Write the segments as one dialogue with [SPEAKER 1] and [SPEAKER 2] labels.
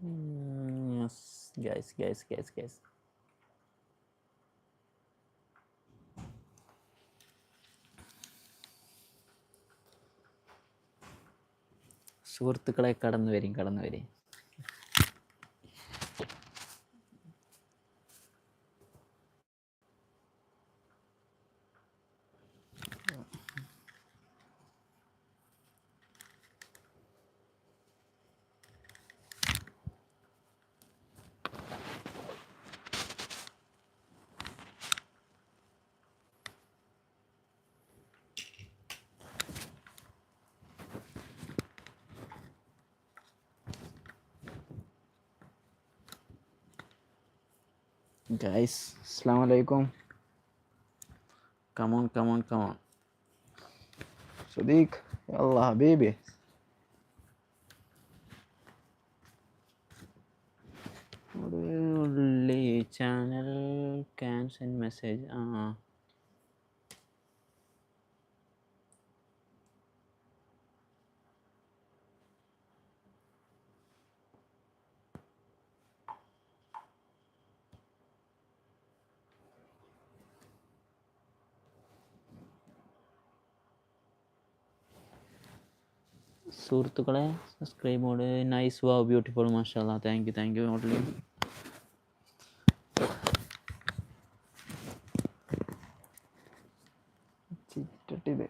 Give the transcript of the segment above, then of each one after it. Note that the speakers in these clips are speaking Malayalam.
[SPEAKER 1] Mm, yes, guys, guys, guys, guys. സുഹൃത്തുക്കളെ കടന്നു വരും കടന്നു വരും guys assalamualaikum. come on come on
[SPEAKER 2] come on sadiq
[SPEAKER 1] ya Allah, habibi only channel cancel send message uh -huh. സുഹൃത്തുക്കളെ സബ്സ്ക്രൈബ് മോഡ് നൈസ് വാ ബ്യൂട്ടിഫുൾ മാഷാ thank you thank you only
[SPEAKER 2] ചിറ്റട്ടിത്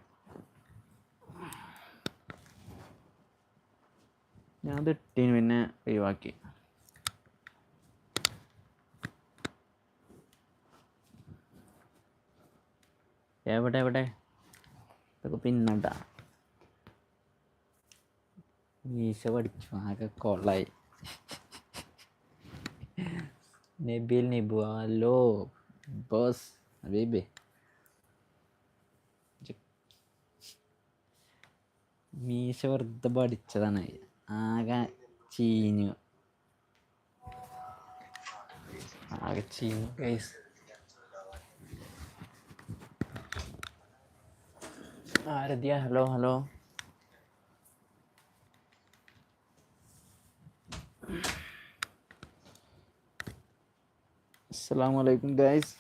[SPEAKER 1] ഞാൻ അത് ഇട്ടീന് പിന്നെ ഒഴിവാക്കി എവിടെ എവിടെ ഇതൊക്കെ പിന്നണ്ടാ മീശ പഠിച്ചു. ആകെ കൊള്ളായി Nabil Nibu. Hello. Boss. Baby മീശ വെറുതെ പഠിച്ചതാണ്. ആകെ ചീഞ്ഞു. ആകെ ചീഞ്ഞു ഗൈസ് ആരതിയ? Hello hello.
[SPEAKER 2] അസ്സലാമു അലൈക്കും ഗൈസ്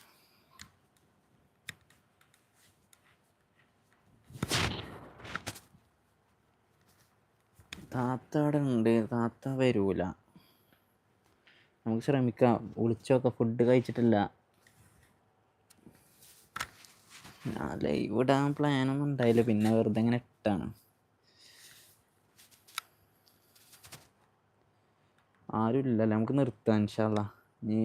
[SPEAKER 1] താത്ത അവിടെ ഉണ്ട്. താത്ത വരൂല. നമുക്ക് ശ്രമിക്കാം. വിളിച്ചൊക്കെ. ഫുഡ് കഴിച്ചിട്ടില്ല. ലൈവ് ഇടാൻ പ്ലാനൊന്നും ഉണ്ടായില്ല. പിന്നെ വെറുതെ ഇങ്ങനെ ഇട്ടാണ്. ആരും ഇല്ലല്ലോ. നമുക്ക് നിർത്താം ഇൻഷാല്ല നീ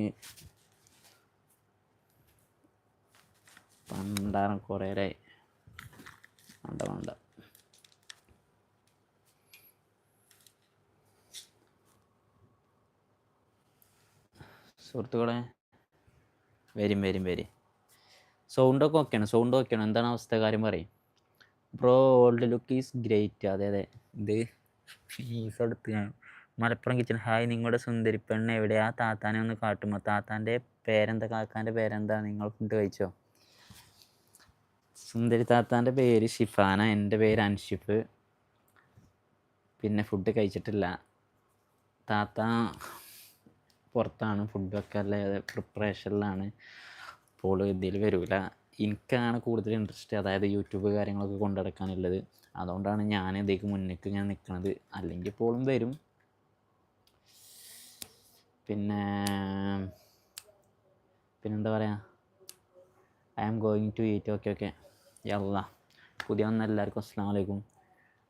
[SPEAKER 1] പണ്ടാരം കുറേ വേണ്ട വേണ്ട. സുഹൃത്തുക്കളെ വരും വരും വരും. സൗണ്ടൊക്കെ ഓക്കെയാണ് സൗണ്ട് ഓക്കെയാണ് എന്താണ് അവസ്ഥ? കാര്യം പറയും. Bro old look is great അതെ അതെ. ഇത് ഫീസ് എടുത്ത് മലപ്പുറം കിച്ചൺ ഹായ് നിങ്ങളുടെ സുന്ദരി പെണ്ണ് എവിടെയാ? താത്താനെ ഒന്ന് കാട്ടുമോ? താത്താന്റെ പേരെന്താ? കാക്കാന്റെ പേരെന്താ? നിങ്ങൾ ഫുഡ് കഴിച്ചോ? സുന്ദരി താത്താന്റെ പേര് ഷിഫാന എന്റെ പേര് അൻഷിഫ്. പിന്നെ ഫുഡ് കഴിച്ചിട്ടില്ല. താത്ത പുറത്താണ് ഫുഡൊക്കെ അല്ല പ്രിപ്പറേഷനിലാണ് അപ്പോൾ ഇതിൽ വരില്ല എനിക്കാണ് കൂടുതൽ ഇൻട്രസ്റ്റ് അതായത് യൂട്യൂബ് കാര്യങ്ങളൊക്കെ കൊണ്ടുനടക്കാനുള്ളത്. അതുകൊണ്ടാണ് ഞാൻ ഇതിലേക്ക് മുന്നേക്ക് ഞാൻ നിൽക്കുന്നത് അല്ലെങ്കിൽ ഇപ്പോഴും വരും. പിന്നെ പിന്നെന്താ പറയുക I am going to eat okay okay യല്ല. പുതിയ വന്ന എല്ലാവർക്കും അസ്സാം വലൈക്കും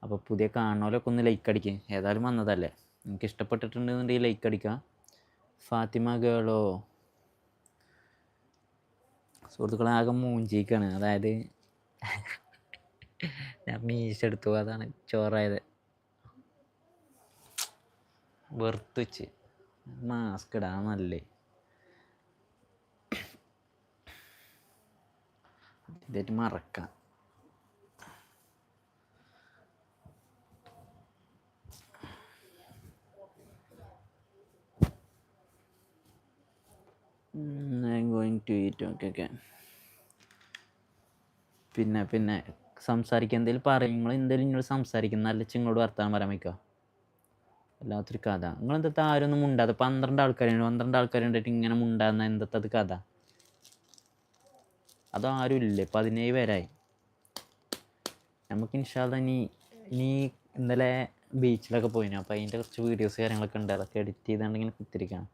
[SPEAKER 1] അപ്പോൾ പുതിയ കാണുന്നവരൊക്കെ ഒന്ന് ലൈക്ക് അടിക്കുക ഏതായാലും വന്നതല്ലേ? നിങ്ങൾക്ക് ഇഷ്ടപ്പെട്ടിട്ടുണ്ടെന്നുണ്ടെങ്കിൽ ലൈക്ക് അടിക്കുക ഫാത്തിമ ഗേളോ സുഹൃത്തുക്കളെ ആകെ മൂഞ്ചിക്കാണ്. അതായത് ഞാൻ മീശ എടുത്തു. അതാണ് ചോറായത്. വെറുത്തുവച്ച് മാസ്ക് ഇടാൻ നല്ലേ? ഇതായിട്ട് മറക്കാം. Going to eat okay okay പിന്നെ പിന്നെ സംസാരിക്കുക എന്തെങ്കിലും പറയും. നിങ്ങൾ എന്തെങ്കിലും നിങ്ങൾ സംസാരിക്കുന്ന നല്ല ചിങ്ങോട് വർത്താനം പറയാൻ വയ്ക്കുക വല്ലാത്തൊരു കഥ. നിങ്ങളെന്താ ആരും ആരൊന്നും മുണ്ടാതെ? പന്ത്രണ്ട് ആൾക്കാരുണ്ട്. പന്ത്രണ്ട് ആൾക്കാരുണ്ടായിട്ട് ഇങ്ങനെ മുണ്ടാകുന്ന എന്താ അത് കഥ? അതാരും ഇല്ലേ പതിനേഴ് പേരായി. നമുക്ക് ഇൻഷാല്ല ഇനി ഇനി ഇന്നലെ ബീച്ചിലൊക്കെ പോയിനു. അപ്പോൾ അതിന്റെ കുറച്ച് വീഡിയോസ് കാര്യങ്ങളൊക്കെ ഉണ്ട്. അതൊക്കെ എഡിറ്റ് ചെയ്താണ്ട് ഇങ്ങനെ കുത്തിരിക്കണം.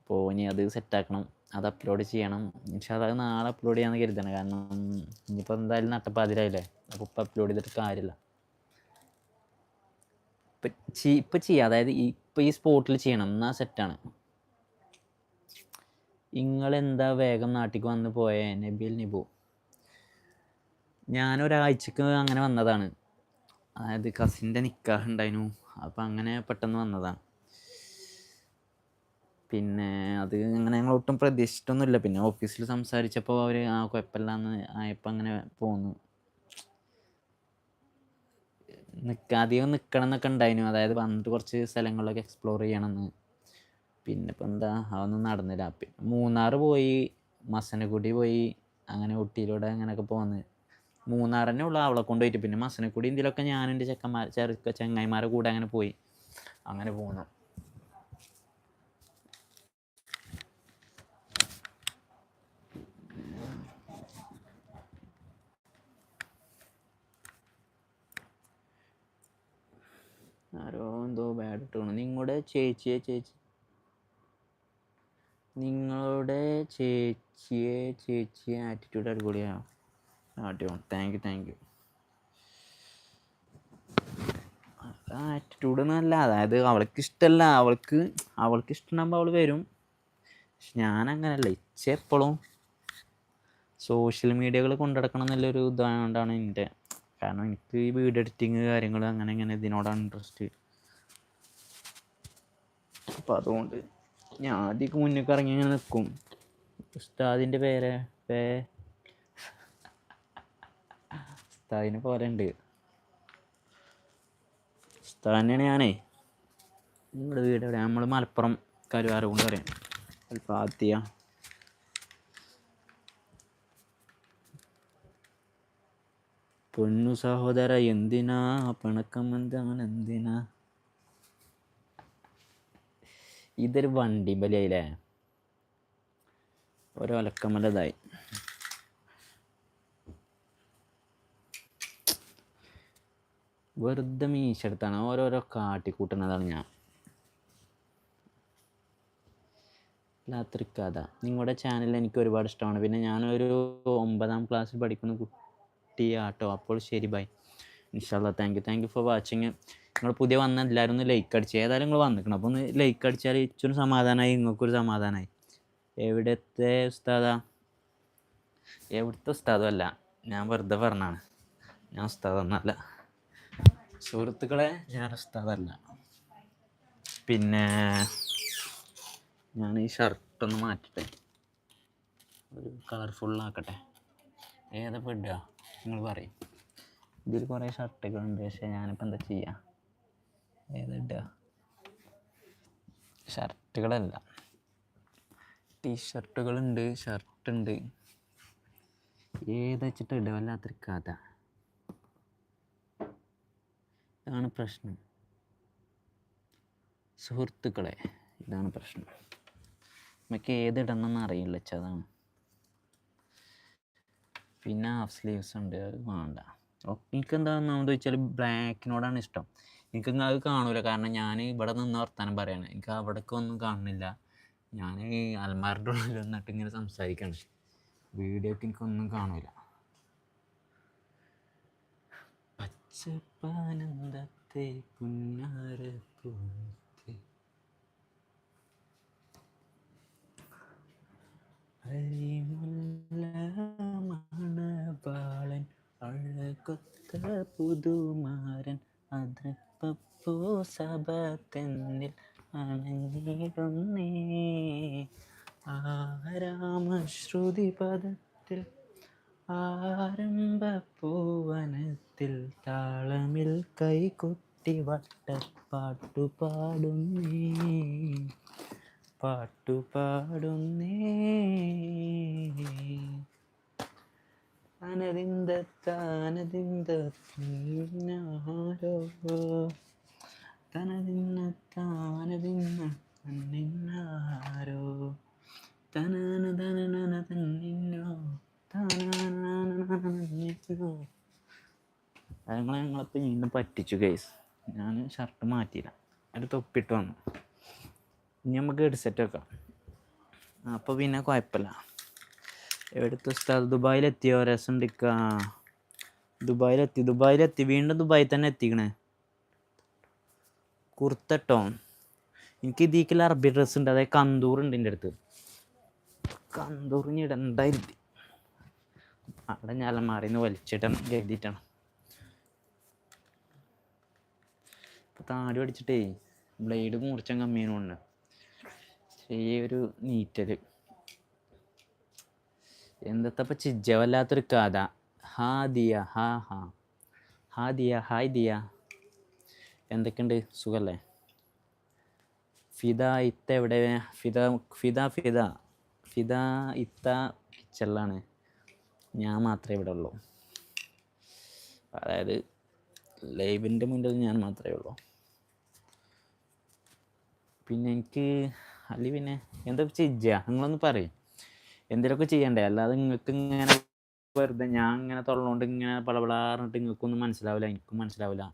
[SPEAKER 1] അപ്പോൾ ഇനി അത് സെറ്റാക്കണം അത് അപ്ലോഡ് ചെയ്യണം. ഇൻഷാ അത് നാളെ അപ്ലോഡ് ചെയ്യാമെന്ന് കരുതണം. കാരണം ഇനിയിപ്പോൾ എന്തായാലും നട്ടപ്പാതിരായില്ലേ? അപ്പോൾ ഇപ്പം അപ്ലോഡ് ചെയ്തിട്ട് കാര്യമില്ല. ഇപ്പം ഇപ്പം ചെയ്യുക അതായത് ഇപ്പം ഈ സ്പോട്ടിൽ ചെയ്യണം. എന്നാൽ സെറ്റാണ് നിങ്ങളെന്താ വേഗം നാട്ടിക്ക് വന്ന് പോയേ നബിൽ നിബു? ഞാനൊരാഴ്ചക്ക് അങ്ങനെ വന്നതാണ്. അതായത് കസിന്റെ നിക്കാഹ് ഉണ്ടായിരുന്നു അപ്പം അങ്ങനെ പെട്ടെന്ന് വന്നതാണ്. പിന്നെ അത് അങ്ങനെ ഞങ്ങൾ ഒട്ടും പ്രതീക്ഷിച്ചിട്ടൊന്നുമില്ല. പിന്നെ ഓഫീസിൽ സംസാരിച്ചപ്പോൾ അവർ ആ കുഴപ്പമില്ലാന്ന് ആയപ്പോൾ അങ്ങനെ പോന്നു. നിൽക്കാതെയോ നിൽക്കണം എന്നൊക്കെ ഉണ്ടായിരുന്നു അതായത് വന്നിട്ട് കുറച്ച് സ്ഥലങ്ങളിലൊക്കെ എക്സ്പ്ലോർ ചെയ്യണമെന്ന് പിന്നെ ഇപ്പം എന്താ? അതൊന്നും നടന്നില്ല. പിന്നെ മൂന്നാർ പോയി മസനക്കുടി പോയി അങ്ങനെ ഊട്ടിയിലൂടെ അങ്ങനെയൊക്കെ പോന്ന്. മൂന്നാർ തന്നെ ഉള്ളു അവളെ കൊണ്ടുപോയിട്ട് പിന്നെ മസനക്കുടി ഇതിലൊക്കെ ഞാൻ എന്റെ ചെക്കന്മാർ ചെറുക്ക ചങ്ങായിമാരെ കൂടെ അങ്ങനെ പോയി. അങ്ങനെ പോകുന്നു ആരോ എന്തോ ബാഡ് ഇട്ടു നിങ്ങളുടെ ചേച്ചിയെ ചേച്ചി നിങ്ങളുടെ ചേച്ചിയെ ചേച്ചിയെ ആറ്റിറ്റ്യൂഡ് അടിപൊളിയാണ് അടിപൊളി thank you thank you attitude എന്നല്ല അതായത് അവൾക്ക് ഇഷ്ടമല്ല അവൾക്ക് അവൾക്ക് ഇഷ്ടമാകുമ്പോൾ അവൾ വരും. പക്ഷെ ഞാൻ അങ്ങനെയല്ല ഇച്ച എപ്പോഴും സോഷ്യൽ മീഡിയകൾ കൊണ്ടുനടക്കണം എന്നുള്ളൊരു ഇതായതുകൊണ്ടാണ് എന്റെ കാരണം എനിക്ക് ഈ വീഡിയോ എഡിറ്റിങ് കാര്യങ്ങൾ അങ്ങനെ ഇങ്ങനെ ഇതിനോടാണ് ഇൻട്രസ്റ്റ് അപ്പം അതുകൊണ്ട് ഞാൻ ആദ്യമൊക്കെ മുന്നേക്ക് ഇറങ്ങി ഇങ്ങനെ നിൽക്കും ഉസ്താദിന്റെ പേര് പേ. ഉസ്താദിനെ പോലെ ഉണ്ട് ഉസ്താദിനെയാണ് ഞാനേ. നിങ്ങളുടെ വീട് എവിടെ നമ്മൾ മലപ്പുറം കരുവാര കൊണ്ട് പറയാം. അൽഫാത്തിയ. പൊന്നു സഹോദര എന്തിനാ പിണക്കം? എന്താണ് എന്തിനാ? ഇതൊരു വണ്ടി ബലിയായില്ലേ? ഒരു അലക്കമലതായി. വെറുതെ മീശെടുത്താണ് ഓരോരോ കാട്ടിക്കൂട്ടുന്നതാണ് ഞാൻ. വല്ലാത്തൊരു കഥ നിങ്ങളുടെ ചാനൽ എനിക്ക് ഒരുപാട് ഇഷ്ടമാണ്. പിന്നെ ഞാനൊരു ഒമ്പതാം ക്ലാസ്സിൽ പഠിക്കുന്ന കുട്ടിയാട്ടോ. അപ്പോൾ ശരി ബൈ ഇൻഷാല്ല thank you thank you for watching നിങ്ങൾ പുതിയ വന്ന എല്ലാവരും ഒന്ന് ലൈക്ക് അടിച്ച് ഏതായാലും നിങ്ങൾ വന്നിക്കണം അപ്പോൾ ഒന്ന് ലൈക്ക് അടിച്ചാൽ ഇച്ചൊരു സമാധാനമായി നിങ്ങൾക്കൊരു സമാധാനമായി എവിടത്തെ ഉസ്താദാ? എവിടുത്തെ ഉസ്താദും അല്ല ഞാൻ വെറുതെ പറഞ്ഞാണ്. ഞാൻ ഉസ്താദൊന്നല്ല സുഹൃത്തുക്കളെ ഞാൻ ഉസ്താദല്ല. പിന്നെ ഞാൻ ഈ ഷർട്ടൊന്ന് മാറ്റട്ടെ. ഒരു കളർഫുള്ളാക്കട്ടെ ഏതാ പെടുക നിങ്ങൾ പറയും. ഇതിൽ കുറേ ഷർട്ടുകളുണ്ട് പക്ഷേ ഞാനിപ്പോൾ എന്താ ചെയ്യുക ഏതാ ഇടുക ഷർട്ടുകളല്ല. ടീഷർട്ടുകളുണ്ട് ഷർട്ടുണ്ട്. ഏത് വെച്ചിട്ട് ഇടുക കഥ. ഇതാണ് പ്രശ്നം. സുഹൃത്തുക്കളെ ഇതാണ് പ്രശ്നം. നമുക്ക് ഏതിടണമെന്ന് അറിയില്ല അതാണ്. പിന്നെ ഹാഫ് സ്ലീവ്സ് ഉണ്ട് അത് വേണ്ട. എനിക്ക് എന്താണെന്ന് ചോദിച്ചാൽ ബ്ലാക്കിനോടാണ് ഇഷ്ടം. എനിക്ക് അത് കാണൂല. കാരണം ഞാൻ ഇവിടെ നിന്ന് വർത്താനം പറയാണ്. എനിക്ക് അവിടേക്ക് ഒന്നും കാണുന്നില്ല. ഞാൻ അൽമാരുടെ ഉള്ളിൽ വന്നിട്ട് ഇങ്ങനെ സംസാരിക്കണം. വീഡിയോക്ക് എനിക്കൊന്നും കാണൂല. പച്ചപ്പാനന്ദത്തെ പുന്നാരപ്പൂത്തെ അരിമുല്ല മണവാളൻ അഴകൊത്ത പുതുമാരൻ അതപ്പൂ സഭത്തെന്നിൽ അണഞ്ഞിടുന്നേ ആരാമശ്രുതി പദത്തിൽ ആരംഭ പൂവനത്തിൽ താളമിൽ കൈകൊട്ടി വട്ടപ്പാട്ടു പാടുന്നേ പാട്ടു പാടുന്നേ അനതിന്ത താനതിന്ത ആരോ തനതിന്ന താനതിന്ന തന്നിന്നാരോ തനന തനനന തന്നിന്നോ തനോ ഞങ്ങളെ ഞങ്ങളിപ്പോൾ പറ്റിച്ചു കേസ് ഞാൻ ഷർട്ട് മാറ്റിയില്ല ഒരു തൊപ്പിട്ട് വന്നു ഇനി നമുക്ക് ഹെഡ്സെറ്റ് വെക്കാം അപ്പോൾ പിന്നെ കുഴപ്പമില്ല എവിടുത്തെ സ്ഥലം ദുബായിലെത്തിയോ? രസം എടുക്ക ദുബായിലെത്തി ദുബായിലെത്തി. വീണ്ടും ദുബായിൽ തന്നെ എത്തിക്കണേ. കുർത്തട്ടോ എനിക്ക് ഇതിക്കൽ അറബി ഡ്രസ് ഉണ്ട്. അതായത് കന്തൂർ ഉണ്ട് എന്റെ അടുത്ത്. കന്തൂറിന് ഇടണ്ടായിരുന്നു. അവിടെ ഞാൻ മാറിന്ന് വലിച്ചിട്ടാണ് കരുതിയിട്ടാണ് ഇപ്പം താടി അടിച്ചിട്ടേ ബ്ലേഡ് മുറിച്ചാൻ കമ്മിയാണ് ചെറിയൊരു നീറ്റൽ. എന്തത്തപ്പ ചിജ്ജ വല്ലാത്തൊരു കഥ. ഹാ ദിയ ഹാ ഹാ. ഹാ ദിയ ഹായ് ദിയ. എന്തൊക്കെയുണ്ട്? സുഖല്ലേ? ഫിദ ഇത്ത എവിടെ? ഫിദ ഫിദ ഫിദ. ഫിദ ഇത്ത കിച്ചണിലാണ് ഞാൻ മാത്രമേ ഇവിടെ ഉള്ളൂ. അതായത് ലൈവിന്റെ മുന്നിൽ ഞാൻ മാത്രമേ ഉള്ളൂ. പിന്നെ എനിക്ക് അല്ലെ പിന്നെ എന്താ ചിജ്ജ? നിങ്ങളൊന്ന് പറയും. എന്തെങ്കിലുമൊക്കെ ചെയ്യണ്ടേ? അല്ലാതെ നിങ്ങൾക്ക് ഇങ്ങനെ വെറുതെ ഞാൻ ഇങ്ങനെ തൊള്ളോണ്ട് ഇങ്ങനെ പളപളാറിട്ട് നിങ്ങൾക്കൊന്നും മനസ്സിലാവില്ല എനിക്കും മനസ്സിലാവില്ല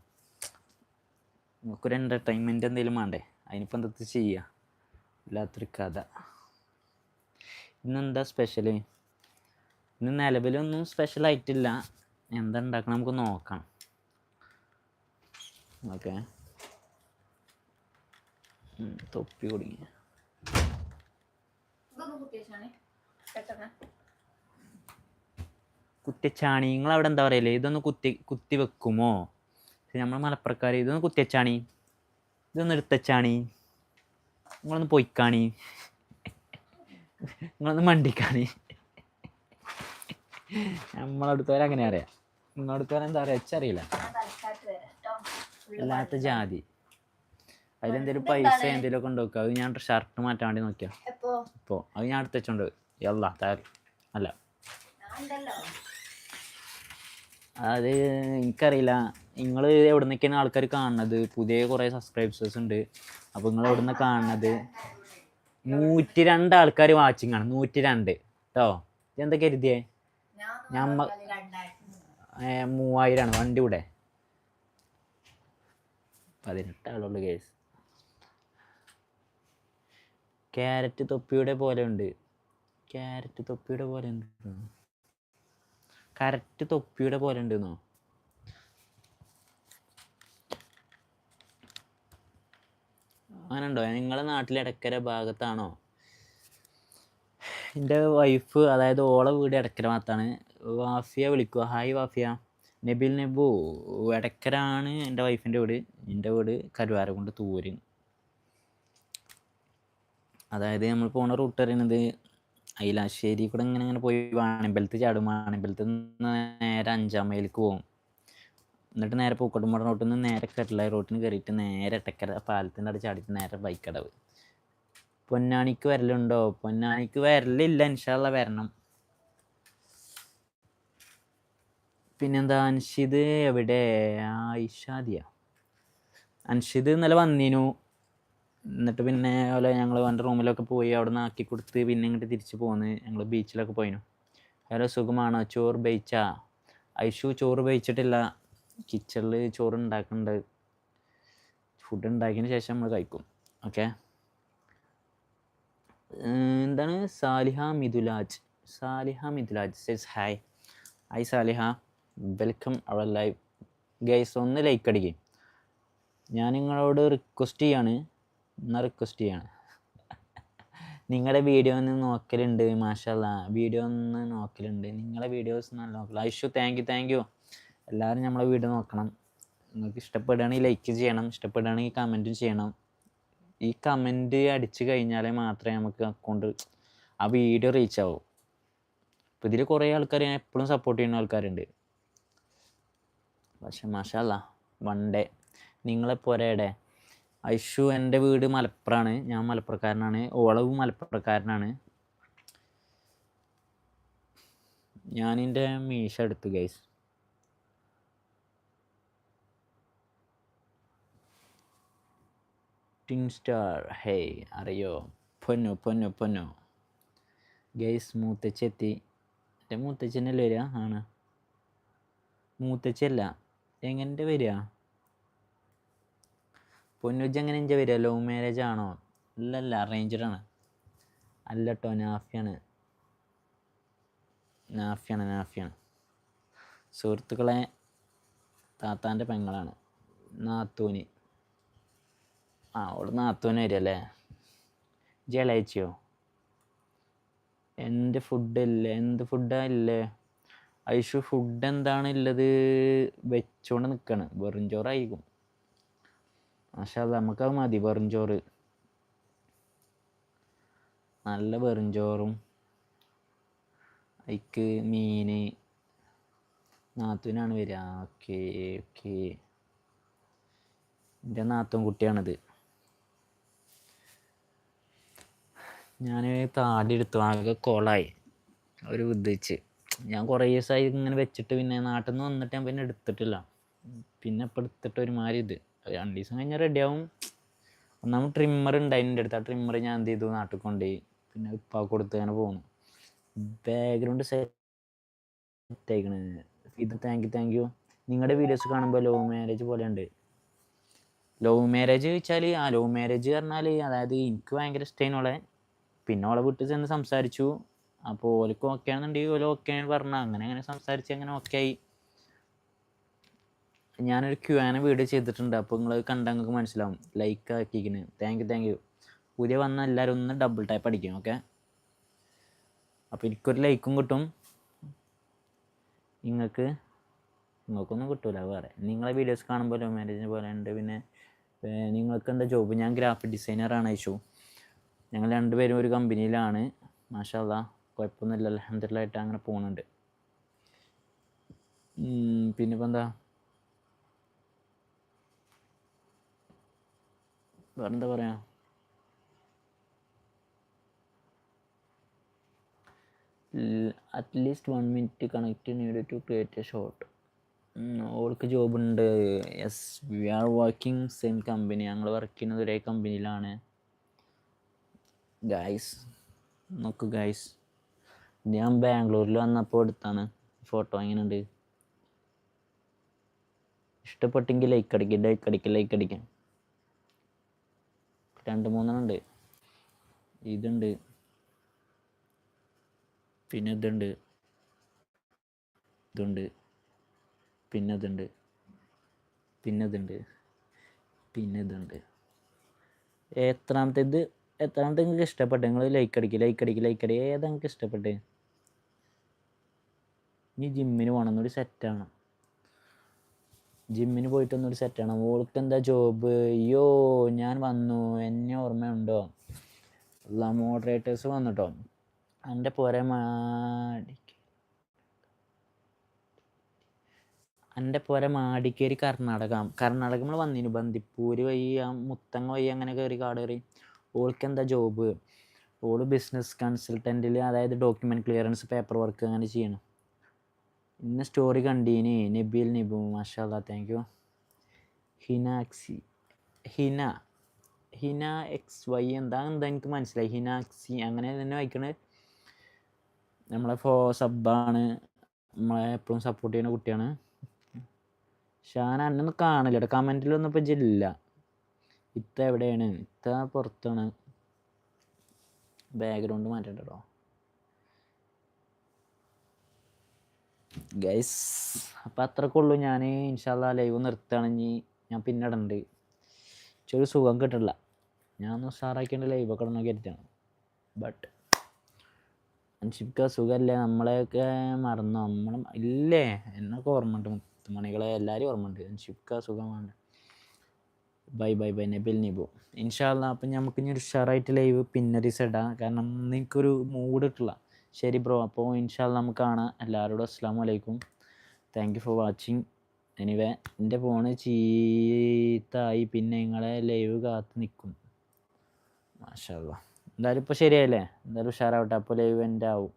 [SPEAKER 1] നിങ്ങൾക്കൊരു എന്റർടൈൻമെന്റ് എന്തെങ്കിലും വേണ്ടേ അതിനിപ്പോൾ എന്തൊക്കെ ചെയ്യുക ഇല്ലാത്തൊരു കഥ. ഇന്നെന്താ സ്പെഷ്യൽ ഇന്ന് നിലവിലൊന്നും സ്പെഷ്യൽ ആയിട്ടില്ല. എന്താ ഉണ്ടാക്കണം നമുക്ക് നോക്കാം. ഓക്കെ. തൊപ്പി കുടുങ്ങി. കുത്തിച്ചാണി നിങ്ങൾ അവിടെ എന്താ പറയല്ലേ ഇതൊന്ന് കുത്തി കുത്തി വെക്കുമോ? നമ്മൾ മലപ്പുറക്കാർ ഇതൊന്ന് കുത്തിയച്ചാണി ഇതൊന്ന് എടുത്തച്ചാണി. നിങ്ങളൊന്ന് പൊയ്ക്കാണി. നിങ്ങളൊന്ന് മണ്ടിക്കാണി. നമ്മളടുത്തവരെ അങ്ങനെ അറിയാം. നിങ്ങളടുത്തവരെ എന്താ
[SPEAKER 3] പറയാ ഫുള്ള്
[SPEAKER 1] അല്ലാത്ത ജാതി. അതിലെന്തേലും പൈസ എന്തെങ്കിലുമൊക്കെ ഉണ്ടാക്കുക അത് ഞാൻ ഷർട്ട് മാറ്റാൻ വേണ്ടി നോക്കിയാ. അപ്പോ അത് ഞാൻ എടുത്തുവെച്ചോണ്ട് താൽ അല്ല.
[SPEAKER 3] ഞാൻ ഉണ്ടല്ലോ
[SPEAKER 1] അത് എനിക്കറിയില്ല. നിങ്ങൾ എവിടെ നിന്നൊക്കെയാണ് ആൾക്കാർ കാണുന്നത്? പുതിയ കുറേ സബ്സ്ക്രൈബേഴ്സ് ഉണ്ട്. അപ്പോൾ നിങ്ങൾ എവിടെ നിന്ന് കാണുന്നത്? നൂറ്റി രണ്ട് ആൾക്കാർ വാച്ചിങ് ആണ്. നൂറ്റി രണ്ട്. കേട്ടോ എന്താ കരുതിയേ?
[SPEAKER 3] ഞാൻ
[SPEAKER 1] ഞമ്മ- ആണ് മൂവായിരമാണ് വണ്ടി ഇവിടെ. പതിനെട്ട് ആളുള്ളൂ കേസ് ക്യാരറ്റ് തൊപ്പിയുടെ പോലെ ഉണ്ട്. ക്യാരറ്റ് തൊപ്പിയുടെ പോലെ ഉണ്ട്? തൊപ്പിയുടെ പോലെ ഉണ്ടെന്നോ? അങ്ങനെ ഉണ്ടോ നിങ്ങളെ നാട്ടിലെ ഇടക്കര ഭാഗത്താണോ? എന്റെ വൈഫ് അതായത് ഓളെ വീട് ഇടക്കര ഭാഗത്താണ് വാഫിയ വിളിക്കുക ഹായ് വാഫിയ. നബിൽ നബു. ഇടക്കരാണ് എന്റെ വൈഫിന്റെ വീട്. എന്റെ വീട് കരുവാരക്കുണ്ട് തൂര് അതായത് നമ്മൾ പോണ റൂട്ട് അറിയണത് ഐലാശ്ശേരി കൂടെ ഇങ്ങനെ ഇങ്ങനെ പോയി വാണിമ്പലത്ത് ചാടും വാണിമ്പലത്ത് നിന്ന് നേരെ അഞ്ചാം മൈലിക്ക് പോകും എന്നിട്ട് നേരെ പൂക്കോട്ടുംപാട റോട്ടിൽ നിന്ന് നേരെ കെട്ടലായി റോട്ടിന് കയറിയിട്ട് നേരെ എട്ടക്കര പാലത്തിന്റെ അവിടെ ചാടിയിട്ട് നേരെ ബൈക്കടവ്. പൊന്നാണിക്ക് വരലുണ്ടോ? പൊന്നാണിക്ക് വരലില്ല. ഇൻഷാല്ല വരണം. പിന്നെന്താ? അൻഷിദ് എവിടെ? ആയിഷാദിയ അൻഷിദ് ഇന്നലെ വന്നീനു. എന്നിട്ട് പിന്നെ അതുപോലെ ഞങ്ങൾ വന്റെ റൂമിലൊക്കെ പോയി അവിടെ നിന്ന് ആക്കി കൊടുത്ത് പിന്നെ ഇങ്ങോട്ട് തിരിച്ച് പോന്ന്. ഞങ്ങൾ ബീച്ചിലൊക്കെ പോയിനു. അതുപോലെ സുഖമാണോ. ചോറ് ബയിച്ച. ഐഷു ചോറ് ബയിച്ചിട്ടില്ല. കിച്ചണിൽ ചോറ് ഉണ്ടാക്കുന്നുണ്ട് ഫുഡ് ഉണ്ടാക്കിയതിന് ശേഷം നമ്മൾ കഴിക്കും. ഓക്കെ എന്താണ്? Saliha Mithulaj. Saliha Mithulaj says hi hi Saliha. Welcome our live guys ഒന്ന് ലൈക്ക് അടിക്കും. ഞാൻ നിങ്ങളോട് റിക്വസ്റ്റ് ചെയ്യാണ്. എന്നാൽ റിക്വസ്റ്റ് ചെയ്യാണ്. നിങ്ങളുടെ വീഡിയോ ഒന്ന് നോക്കലുണ്ട് മാഷല്ല. വീഡിയോ ഒന്ന് നോക്കലുണ്ട്. നിങ്ങളുടെ വീഡിയോസ് നല്ല നോക്കല. Aishu thank you thank you എല്ലാവരും നമ്മളെ വീഡിയോ നോക്കണം. നിങ്ങൾക്ക് ഇഷ്ടപ്പെടുകയാണെങ്കിൽ ലൈക്ക് ചെയ്യണം. ഇഷ്ടപ്പെടുകയാണെങ്കിൽ കമന്റും ചെയ്യണം. ഈ കമന്റ് അടിച്ചു കഴിഞ്ഞാലേ മാത്രമേ നമുക്ക് അക്കൗണ്ട് ആ വീഡിയോ റീച്ച് ആവൂ. ഇപ്പോൾ ഇതിൽ കുറേ ആൾക്കാർ ഞാൻ എപ്പോഴും സപ്പോർട്ട് ചെയ്യുന്ന ആൾക്കാരുണ്ട്. പക്ഷെ മാഷല്ല വൺ ഡേ നിങ്ങളെ പോരയുടെ ഐഷു എന്റെ വീട് മലപ്പുറമാണ്. ഞാൻ മലപ്പുറക്കാരനാണ്. ഓളവും മലപ്പുറക്കാരനാണ്. ഞാനിന്റെ മീശ എടുത്തു ഗൈസ് ടിൻ സ്റ്റാർ ഹേയ് അറിയോ? പൊന്നു പൊന്നു പൊന്നു. ഗൈസ് മൂത്തച്ചി എത്തി. എന്റെ മൂത്തച്ഛനല്ലേ വരിക? ആണ്. മൂത്തച്ഛല്ല എങ്ങനെ വരിക? പൊന്നുജ് എങ്ങനെ എന്റെ വരിക? ലവ് മാരേജ് ആണോ? ഇല്ലല്ല arranged ആണ്. അല്ല കേട്ടോ നാഫിയാണ്. നാഫിയാണ് നാഫിയാണ്. സുഹൃത്തുക്കളെ താത്താന്റെ പെങ്ങളാണ്. നാത്തൂന്. ആ അവിടെ നാത്തൂന് വരികയല്ലേ ജലയച്ചിയോ എന്റെ ഫുഡ് ഇല്ലേ? എന്ത് ഫുഡാ ഇല്ലേ? ഐഷു ഫുഡ് എന്താണ് ഉള്ളത് വെച്ചോണ്ട് നിൽക്കാണ് വെറും ചോറായിരിക്കും. അത് നമുക്കത് മതി വെറും ചോറ് നല്ല വെറും ചോറും അതിക്ക് മീൻ നാത്തൂനാണ് വരിക. Okay okay. എന്റെ നാത്തൂൻ കുട്ടിയാണിത്. ഞാൻ താടി എടുത്തു ആകെ കോളായി. ഒരു ഉദ്ദേശിച്ച് ഞാൻ കുറേ ദിവസമായി ഇങ്ങനെ വെച്ചിട്ട് പിന്നെ നാട്ടിൽ നിന്ന് വന്നിട്ട് ഞാൻ പിന്നെ എടുത്തിട്ടില്ല. പിന്നെ ഇപ്പം എടുത്തിട്ട് ഒരുമാതിരി ഇത്. രണ്ട് ദിവസം കഴിഞ്ഞാൽ റെഡിയാവും ഒന്നാമത് ട്രിമ്മർ ഉണ്ടായി എന്റെ അടുത്ത്. ആ ട്രിമ്മർ ഞാൻ എന്ത് ചെയ്തു? നാട്ടിൽ കൊണ്ടുപോയി പിന്നെ ഉപ്പാ കൊടുത്ത് അങ്ങനെ പോണു ബാക്ക്ഗ്രൗണ്ട് സെറ്റ് ആയിക്കണ്. ഇത് താങ്ക് യു താങ്ക് യു നിങ്ങളുടെ വീഡിയോസ് കാണുമ്പോൾ ലവ് മാരേജ് പോലെ ഉണ്ട് ലവ് മാരേജ് വെച്ചാൽ ആ ലവ് മാരേജ് പറഞ്ഞാൽ അതായത് എനിക്ക് ഭയങ്കര ഇഷ്ടമായിനോളെ പിന്നെ ഓളെ വീട്ടിൽ ചെന്ന് സംസാരിച്ചു. അപ്പോൾ ഓലക്ക് ഓക്കെ ആണെന്നുണ്ടെങ്കിൽ ഓല ഓക്കെ പറഞ്ഞു. അങ്ങനെ അങ്ങനെ സംസാരിച്ച് അങ്ങനെ ഓക്കെ ആയി. ഞാനൊരു ക്യു ആന വീഡിയോ ചെയ്തിട്ടുണ്ട്. അപ്പോൾ നിങ്ങൾ കണ്ടാൽ നിങ്ങൾക്ക് മനസ്സിലാവും. ലൈക്ക് ആക്കിക്കണ് താങ്ക് യു താങ്ക് യു പുതിയ വന്ന എല്ലാവരും ഒന്ന് ഡബിൾ ടൈപ്പ് അടിക്കും ഓക്കെ അപ്പോൾ എനിക്കൊരു ലൈക്കും കിട്ടും. നിങ്ങൾക്ക് നിങ്ങൾക്കൊന്നും കിട്ടൂല വേറെ. നിങ്ങളെ വീഡിയോസ് കാണുമ്പോൾ ലവ് പോലെ ഉണ്ട്. പിന്നെ നിങ്ങൾക്ക് എന്താ ജോബ് ഞാൻ ഗ്രാഫിക് ഡിസൈനറാണ് ഐഷു ഞങ്ങൾ രണ്ടുപേരും ഒരു കമ്പനിയിലാണ് മാഷാല്ല കുഴപ്പമൊന്നുമില്ല. അലഹമ്മദില്ലായിട്ട് അങ്ങനെ പോകുന്നുണ്ട് പിന്നെ ഇപ്പം എന്താ? വേറെന്താ പറയാ? At least one minute connect need to create a shot ഓൾക്ക് ഉണ്ട്. Yes we are working same company ഞങ്ങൾ വർക്ക് ചെയ്യുന്നത് ഒരേ കമ്പനിയിലാണ് ഗായ്സ് നോക്ക് ഗായ്സ് ഞാൻ ബാംഗ്ലൂരിൽ വന്നപ്പോൾ എടുത്താണ് ഫോട്ടോ എങ്ങനെയുണ്ട് ഇഷ്ടപ്പെട്ടെങ്കിൽ ലൈക്ക് അടിക്കുക ലൈക്ക് അടിക്കുക ലൈക്ക് അടിക്കാം. രണ്ട് മൂന്നെണ്ണം ഉണ്ട് ഇതുണ്ട്. പിന്നെ ഇതുണ്ട്. ഇതുണ്ട്. പിന്നെ ഇതുണ്ട്. പിന്നെ ഇതുണ്ട്. പിന്നെ ഇതുണ്ട്. എത്രാമത്തെ ഇത് എത്രാമത്തെ നിങ്ങൾക്ക് ഇഷ്ടപ്പെട്ടു നിങ്ങൾ ലൈക്ക് അടിക്കുക ലൈക്ക് അടിക്കുക ലൈക്ക് അടിക്കുക ഏതാ നിങ്ങൾക്ക് ഇഷ്ടപ്പെട്ടു ഇനി ജിമ്മിന് പോകണം എന്നൊരു സെറ്റാണ് ജിമ്മിന് പോയിട്ട് സെറ്റ് ആണ് ഓൾക്ക് എന്താ ജോബ് അയ്യോ ഞാൻ വന്നു. എന്നെ ഓർമ്മയുണ്ടോ? അല്ല മോഡറേറ്റേഴ്സ് വന്നിട്ടോ? എന്റെ പോരെ മാടി എന്റെ പോരെ മാടിക്കേരി കർണാടക. കർണാടക നമ്മൾ വന്നിന്. ബന്ദിപ്പൂര് വഴി ആ മുത്തങ്ങ വഴി അങ്ങനെ കയറി കാട് കയറി ഓൾക്ക് എന്താ ജോബ് ഓൾ ബിസിനസ് കൺസൾട്ടന്റിൽ അതായത് ഡോക്യുമെന്റ് ക്ലിയറൻസ് പേപ്പർ വർക്ക് അങ്ങനെ ചെയ്യണം. ഇന്ന സ്റ്റോറി കണ്ടീനി. നബിൽ നിബു മാഷാല്ല താങ്ക് യു ഹിനാക്സി ഹിന ഹിന എക്സ് വൈ എന്താ എന്താ എനിക്ക് മനസ്സിലായി. ഹിനാക്സി അങ്ങനെ തന്നെ വായിക്കണേ. നമ്മളെ ഫോ സബ്ബാണ്. നമ്മളെ എപ്പോഴും സപ്പോർട്ട് ചെയ്യുന്ന കുട്ടിയാണ്. ഷാൻ അന്നൊന്നും കാണില്ല. കമന്റിലൊന്നും ഇപ്പം ഇല്ല. ഇത്ത എവിടെയാണ്? ഇത്ത പുറത്താണ്. ബാക്ക്ഗ്രൗണ്ട് മാറ്റണ്ട ഗൈസ് അപ്പം അത്രക്കുള്ളൂ ഞാൻ ഇൻഷാല്ല ലൈവ് നിർത്തുകയാണെങ്കിൽ ഞാൻ പിന്നെ ഇടണ്ട്. ഇച്ചൊരു സുഖം കിട്ടില്ല ഞാൻ ഒന്ന് ഉഷാറാക്കിയിട്ട് ഒക്കെ ഇടണം കരുതാണ് ബട്ട് അൻഷിപ്ക സുഖമല്ലേ നമ്മളെയൊക്കെ മറന്നു? നമ്മൾ ഇല്ലേ? എന്നൊക്കെ ഓർമ്മയുണ്ട്. മുത്തുമണികളെ എല്ലാവരും ഓർമ്മയുണ്ട്. അൻഷിപ്ക സുഖമാണ് bye bye bye Nabil Nibu. ഇൻഷാല്ല അപ്പം നമുക്ക് ഇനി ഒരു ഉഷാറായിട്ട് ലൈവ് പിന്നെ ഇടാം. കാരണം നിങ്ങൾക്കൊരു മൂഡ് കിട്ടില്ല. ശരി ബ്രോ അപ്പോൾ ഇൻഷാൽ നമുക്ക് കാണാം. എല്ലാവരോടും അസ്സാം വലൈക്കും thank you for watching anyway എന്റെ ഫോണ് ചീത്തായി പിന്നെ നിങ്ങളെ ലൈവ് കാത്ത് നിൽക്കും മാഷാല്ല എന്തായാലും ഇപ്പോൾ ശരിയല്ലേ എന്തായാലും ഉഷാറാവട്ടെ അപ്പോൾ ലൈവ് എന്റെ ആവും.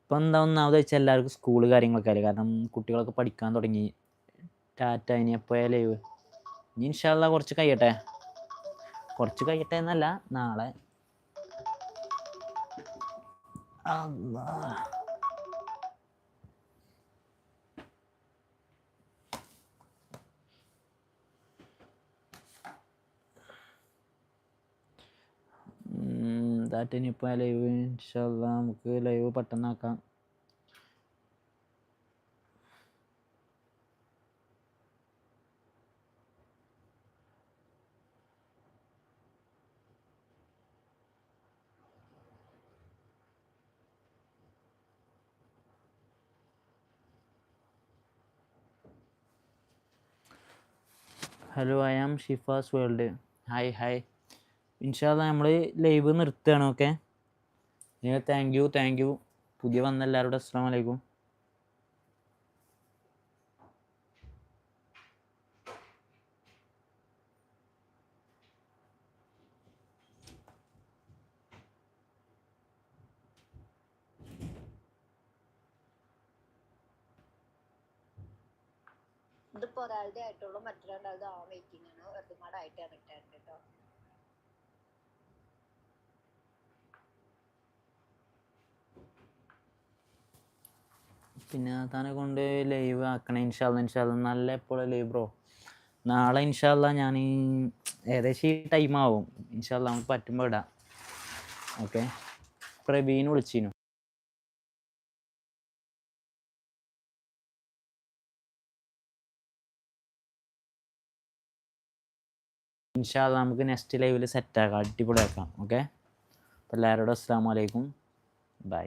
[SPEAKER 1] ഇപ്പം എന്താ ഒന്നാമത് വെച്ചാൽ എല്ലാവർക്കും സ്കൂൾ കാര്യങ്ങളൊക്കെ അല്ലേ? കാരണം കുട്ടികളൊക്കെ പഠിക്കാൻ തുടങ്ങി. ടാറ്റ ഇനി എപ്പോഴാ ലൈവ് ഇനി ഇൻഷാല്ല കുറച്ച് കഴിയട്ടെ. കുറച്ച് കഴിയട്ടെ എന്നല്ല നാളെ അല്ലാ ദാറ്റ് ഇനിയിപ്പോൾ ലൈവ് ഇൻഷല്ല നമുക്ക് live പെട്ടെന്നാക്കാം. Hello I am Shifas world hi hi ഇൻഷാല്ല നമ്മൾ ലൈവ് നിർത്തുകയാണ് okay thank you thank you പുതിയ വന്ന എല്ലാവരോടും അസ്സാം വലൈക്കും
[SPEAKER 3] ഒരാളുടെ ആയിട്ടുള്ളൂ മറ്റൊരാളുടെ ആ വെയിറ്റിംഗ് ആണ്. വെറുതെ കൂടെ ആയിട്ട് കേട്ടോ.
[SPEAKER 1] പിന്നെ താനെ കൊണ്ട് ലൈവ് ആക്കണം ഇൻഷാല്ല ഇൻഷാല്ല നല്ല എപ്പോഴും ലൈവ് ബ്രോ നാളെ ഇൻഷാല്ല ഞാൻ ഏകദേശം ഈ ടൈം ആവും. ഇൻഷാല്ല നമുക്ക് പറ്റുമ്പോൾ ഇടാം. ഓക്കെ പ്രവീൺ വിളിച്ചിരുന്നു. ഇൻഷാല്ല നമുക്ക് നെക്സ്റ്റ് ലൈവിൽ സെറ്റാക്കാം അടിപൊളിയാക്കാം. ഓക്കെ അപ്പോൾ എല്ലാവരോടും അസ്സാം വലൈക്കും ബൈ